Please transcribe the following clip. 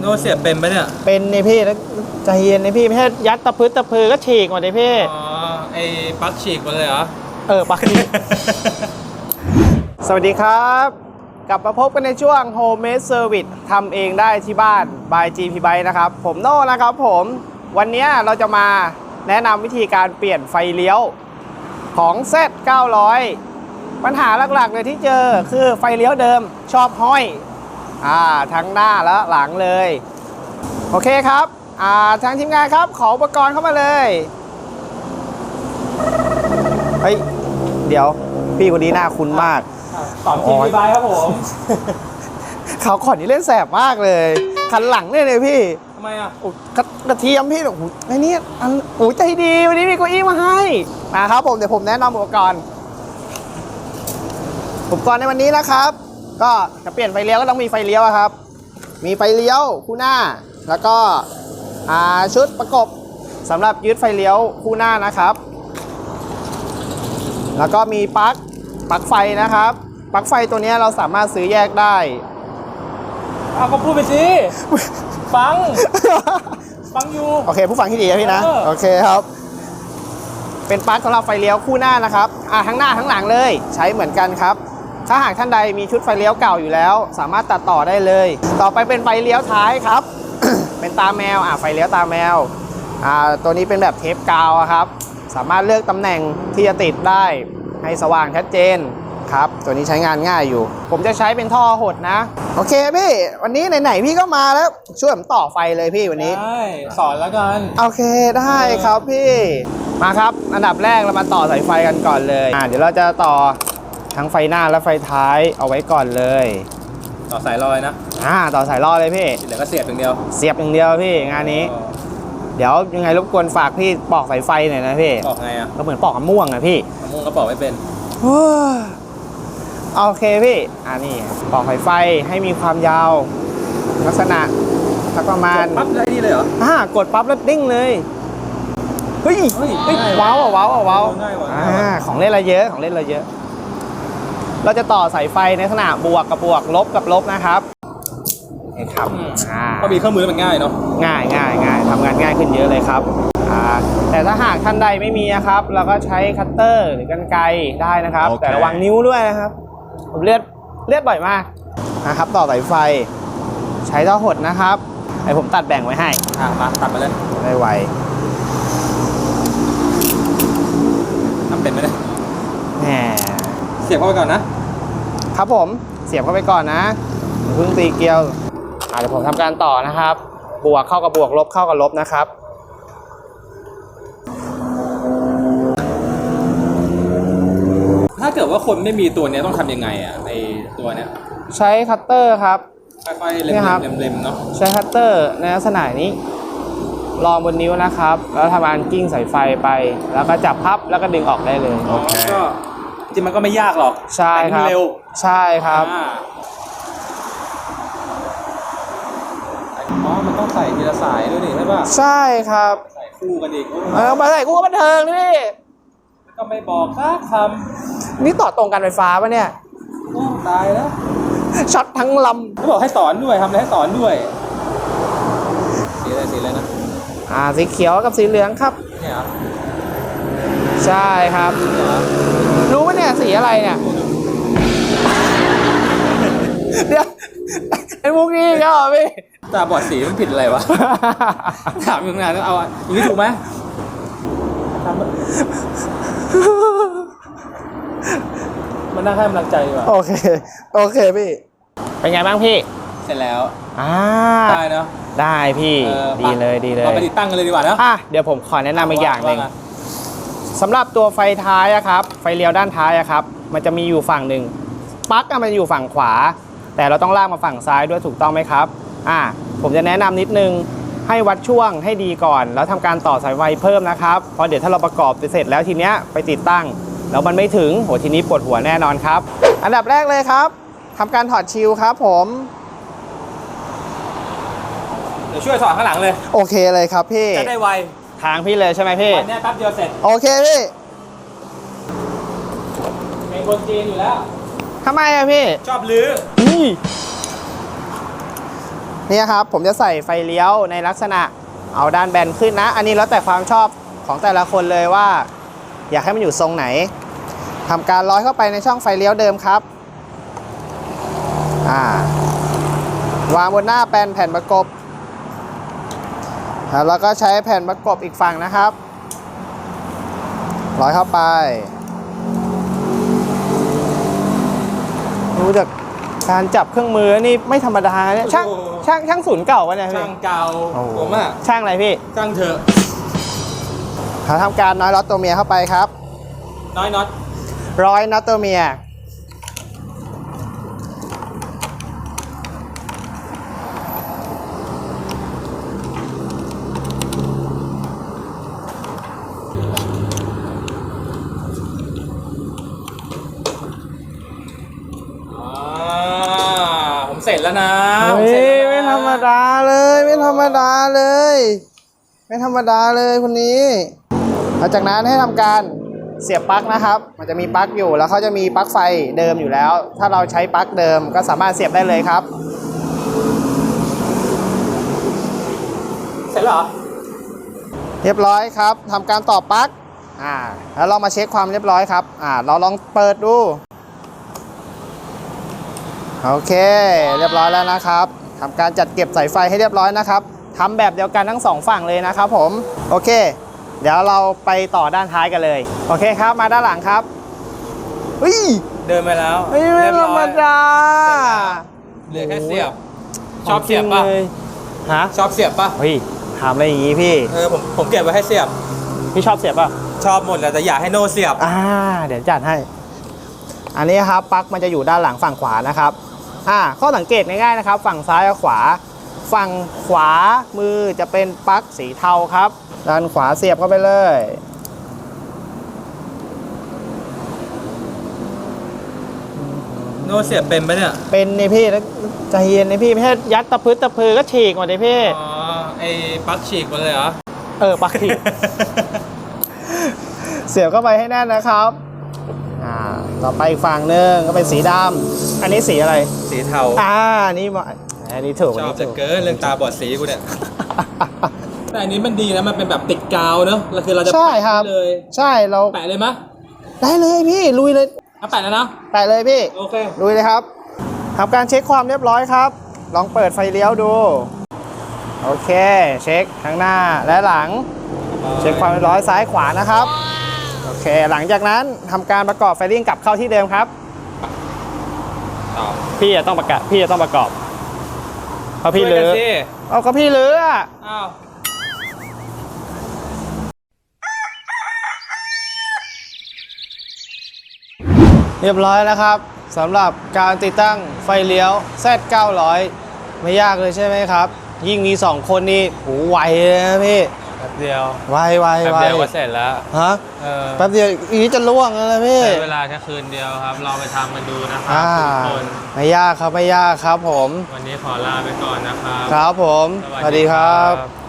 โน้ตเสียบเป็นปะเนี่ย เป็นนี่พี่แล้วใจเย็นนี่พี่ไม่ใช่ยัดตะพืดตะพือก็ฉีกหมดเลยพี่ อ๋อ ไอ้ปลั๊กฉีกหมดเลยเหรอ เออปักนี่สวัสดีครับ กลับมาพบกันในช่วง Homemade Service ทำเองได้ที่บ้าน by GP Bike นะครับ ผมโน่นะครับผม วันนี้เราจะมาแนะนำวิธีการเปลี่ยนไฟเลี้ยวของ Z 900ปัญหาหลักๆเลยที่เจอคือไฟเลี้ยวเดิมชอบห้อย อ่าทั้งหน้าและหลังเลย โอเคครับอ่าทางทีมงานครับ ขออุปกรณ์เข้ามาเลยเฮ้ยเดี๋ยวพี่คนนี้หน้าคุ้นมากสอนทีมบายครับผมเขาวก่อนนี่เล่นแสบมากเลย คันหลังเนี่ยเลยพี่ทำไมอะโอ้กระกระเทียมพี่โอ้โหไอ้นี่อันโอ้ใจดีวันนี้มีเก้าอี้มาให้นะครับผมเดี๋ยวผมแนะนำอุปกรณ์อุปกรณ์ในวันนี้นะครับ ก็จะเปลี่ยนไฟเลี้ยวก็ต้องมีไฟเลี้ยวอะครับ มีไฟเลี้ยวคู่หน้า แล้วก็อ่าชุดประกบสำหรับยึดไฟเลี้ยวคู่หน้านะครับ แล้วก็มีปลั๊กปลั๊กไฟนะครับปลั๊กไฟตัวนี้เราสามารถซื้อแยกได้เอาก็พูดไปสิฟัง ฟังอยู่ โอเค ผู้ฟังที่ดีนะพี่นะเออโอเคครับ เป็นปลั๊กสำหรับไฟเลี้ยวคู่หน้านะครับ อ่าทั้งหน้าทั้งหลังเลย ใช้เหมือนกันครับ ถ้าหากท่านใดมีชุดไฟเลี้ยวเก่าอยู่แล้ว สามารถตัดต่อได้เลย ต่อไปเป็นไฟเลี้ยวท้ายครับ เป็นตาแมวอ่าไฟเลี้ยวตาแมวอ่าตัวนี้เป็นแบบเทปกาวอะครับ สามารถเลือกตำแหน่งที่จะติดได้ให้สว่างชัดเจนครับ ตัวนี้ใช้งานง่ายอยู่ ผมจะใช้เป็นท่อหดนะ โอเคพี่ วันนี้ไหนๆพี่ก็มาแล้ว ช่วยผมต่อไฟเลยพี่วันนี้ ได้สอนแล้วกันโอเคได้ครับพี่ มาครับ อันดับแรกเรามาต่อสายไฟกันก่อนเลยอ่าเดี๋ยวเราจะต่อ ทั้งไฟหน้าและไฟท้ายเอาไว้ก่อนเลยต่อสายลอยนะอ่าต่อสายล่อเลยพี่ที่เหลือก็เสียบอย่างเดียวเสียบอย่างเดียวพี่งานนี้ เดี๋ยวยังไงรบกวนฝากพี่ปอกสายไฟหน่อยนะพี่ บอกไงอะก็เหมือนปอกมะม่วงอะพี่มะม่วงก็บอกไม่เป็นเฮ้ยโอเคพี่อ่านี่ปอกสายไฟให้มีความยาว ลักษณะสักประมาณปั๊บได้ดีเลยเหรอ อ่ากดปั๊บแล้วดิ้งเลยเฮ้ยเฮ้ยเฮ้ยง่ายว้าวอะว้าวอะว้าวง่ายว่ะ อ่าง่ายว่ะของเล่นเราเยอะของเล่นเราเยอะ เราจะต่อสายไฟในลักษณะบวกกับบวกลบกับลบนะครับนี่ครับอืมอ่าก็มีเครื่องมือมันง่ายเนาะง่ายง่ายง่ายทำงานง่ายขึ้นเยอะเลยครับอ่าแต่ถ้าหากท่านใดไม่มีนะครับ เราก็ใช้คัตเตอร์หรือกรรไกรได้นะครับ โอเค แต่ระวังนิ้วด้วยนะครับผมเลือดเลือดบ่อยมากนะครับ ต่อสายไฟ ใช้ท่อหดนะครับไอผมตัดแบ่งไว้ให้อะมาตัดมาเลยได้ไวทำเป็นไหมเนี่ยแหมเสียบเข้าไปก่อนนะ ครับผมเสียบเข้าไปก่อนนะอย่าเพิ่งตีเกลียวอ่าเดี๋ยวผมทำการต่อนะครับ บวกเข้ากับบวกลบเข้ากับลบนะครับถ้าเกิดว่าคนไม่มีตัวเนี้ยต้องทำยังไงอะไอตัวเนี้ยใช้คัตเตอร์ครับค่อยๆเล็เนี่ยครับมๆเล็มๆเนาะใช้คัตเตอร์ในลักษณะนี้รองบนนิ้วนะครับ แล้วทำการกิ้งสายไฟไป แล้วก็จับพับแล้วก็ดึงออกได้เลยอ๋อก็ จริงมันก็ไม่ยากหรอกใช่แต่คมันรับเร็วใช่ครับ อ่าอ๋อ มันต้องใส่ทีละสายด้วยนี่ใช่ป่ะ ใช่ครับใส่คู่กันอีกโอ้เออมาใส่กูก็บันเทิงนี่ก็ไม่บอกสักคนี่ต่อตรงกันไฟฟ้าปะเนี่ยำโอ้ตายแล้วช็อตทั้งลเขาบอกให้สอนด้วยทำอะไรให้สอนด้วย สีอะไรสีอะไรนะำอ่าสีเขียวกับสีเหลืองครับเนี่ยเหรอใช่ครับ เนี่ยเหรอรู้ปะ เนี่ยสีอะไรเนี่ยเดี๋ยวไอ้มุกนี้ก็เหรอพี่ตาบอดสีมันผิดอะไรวะ ถามอยู่นานแล้วเอาอะอย่างนี้ถูกไหมทำมันน่าให้กำลังใจดีกว่าโอเค โอเคพี่ เป็นไงบ้างพี่ เสร็จแล้ว อ่า ได้เนาะ ได้พี่ออดีเลยดีเลย เราไปติดตั้งกันเลยดีกว่าเนอะอะ เดี๋ยวผมขอแนะนำอีกอย่างหนึ่งว่ไสำหรับตัวไฟท้ายอะครับไฟเลี้ยวด้านท้ายอะครับมันจะมีอยู่ฝั่งหนึ่งปลั๊กอะมันอยู่ฝั่งขวา แต่เราต้องลากมาฝั่งซ้ายด้วยถูกต้องไหมครับอ่าผมจะแนะนำนิดนึงให้วัดช่วงให้ดีก่อน แล้วทำการต่อสายไฟเพิ่มนะครับเพราะเดี๋ยวถ้าเราประกอบไปเสร็จแล้วทีเนี้ยไปติดตั้ง แล้วมันไม่ถึงโหทีนี้ปวดหัวแน่นอนครับ อันดับแรกเลยครับทำการถอดชิลครับ ผมเดี๋ยวช่วยสอนข้างหลังเลย โอเคเลยครับพี่จะได้ไว ทางพี่เลยใช่ไหมพี่วันเนี้ยแป๊บเดียวเสร็จโอเคพี่เป็นคนจีนอยู่แล้ว ทำไมอะพี่ชอบลื้อนี่เนี่ยครับ ผมจะใส่ไฟเลี้ยวในลักษณะเอาด้านแบนขึ้นนะ อันนี้แล้วแต่ความชอบของแต่ละคนเลยว่า อยากให้มันอยู่ทรงไหนทำการร้อยเข้าไปในช่องไฟเลี้ยวเดิมครับอ่าวางบนหน้าแปนแผ่นประกบ แล้วเราก็ใช้แผ่นประกบอีกฝั่งนะครับ ร้อยเข้าไปรู้จากการจับเครื่องมือนี่ไม่ธรรมดาเนี่ยช่างโอ้โหช่างช่างศูนย์เก่าวะเนี่ยพี่ช่างเก่าโอ้โหผมอะช่างอะไรพี่ช่างเถอะเขาทำการน้อยล็อตตัวเมียเข้าไปครับ น้อยน็อตร้อยน็อตตัวเมีย อ่าผมเส ร็จแล้วนะผเฮ้เสร็จยแล้วนะไม่ธรรมดาเลย ไม่ธรรมดาเลย ไม่ธรรมดาเลยคนนี้หลังจากนั้นให้ทำการเสียบปลั๊กนะครับ มันจะมีปลั๊กอยู่แล้วเขาจะมีปลั๊กไฟเดิมอยู่แล้ว ถ้าเราใช้ปลั๊กเดิมก็สามารถเสียบได้เลยครับ เสร็จแล้วเหรอเรียบร้อยครับทำการต่อปลั๊กอ่าแล้วเรามาเช็คความเรียบร้อยครับอ่าเราลองเปิดดู โอเค เรียบร้อยแล้วนะครับทำการจัดเก็บสายไฟให้เรียบร้อยนะครับทำแบบเดียวกันทั้งสองฝั่งเลยนะครับผมโอเค เดี๋ยวเราไปต่อด้านท้ายกันเลย โอเคครับมาด้านหลังครับเฮ้ยเดินไปแล้วเฮ้ยไม่ธรรมดาเหลือแค่เสียบ ชอบเสียบป่ะของจริงเลยฮะชอบเสียบป่ะเฮ้ยถามอะไรอย่างงี้พี่เออผมผมเก็บไว้ให้เสียบพี่ชอบเสียบป่ะชอบหมดแหละแต่อยากให้โนเสียบอ่าเดี๋ยวจัดให้ อันนี้ครับปลั๊กมันจะอยู่ด้านหลังฝั่งขวานะครับ อ่าข้อสังเกตง่ายๆนะครับ ฝั่งซ้ายกับขวา ฝั่งขวามือจะเป็นปลั๊กสีเทาครับ ด้านขวาเสียบเข้าไปเลย โนเสียบเป็นปะเนี่ยเป็นนี่พี่แล้วใจเย็นนี่พี่ไม่ใช่ยัดตะพื้ตะพือก็ฉีกหมดเลยพี่ อ๋อไอ้ปลั๊กฉีกหมดเลยเหรอ เออปลั๊กฉีก เสียบเข้าไปให้แน่นนะครับ อ่าต่อไปอีกฝั่งหนึ่งก็เป็นสีดำอันนี้สีอะไร สีเทาอ่านี่มาอันนี้ถูกชอันอบนี้จะถูกเกินเรื่องตาบอดสีกูเนี่ย แต่อันนี้มันดีนะมันเป็นแบบติดกาวเนอะแล้วคือเราจะใช่ครับ แปะเลยใช่เราแปะเลยมะได้เลยพี่ลุยเลยเอาแปะแล้วนะแปะเลยพี่โอเคลุยเลยครับทำการเช็คความเรียบร้อยครับ ลองเปิดไฟเลี้ยวดู โอเค เช็คทั้งหน้าและหลัง เช็คความเรียบร้อยซ้ายขวานะครับ โอเค หลังจากนั้นทำการประกอบไฟลิ่งกลับเข้าที่เดิมครับต่อพี่จะต้องประกาศพี่จะต้องประกอบเพราะพี่ช่วยเลืกันอสิเอาก็พี่เลืออะอ้าวเรียบร้อยแล้วครับสำหรับการติดตั้งไฟเลี้ยว Z900 ไม่ยากเลยใช่ไหมครับ ยิ่งมี 2 คนนี่โหไวเลยนะพี่ แป๊บเดียวไวไวแป๊บไวเดียวก็เสร็จแล้วฮะเออแป๊บเดียวอีกนี้จะล่วงแล้วนะพี่ใช้เวลาแค่คืนเดียวครับลองไปทำกันดูนะครัอ่าทุกคน ไม่ยากครับไม่ยากครับผม วันนี้ขอลาไปก่อนนะครับ ครับผม สวัสดีครับ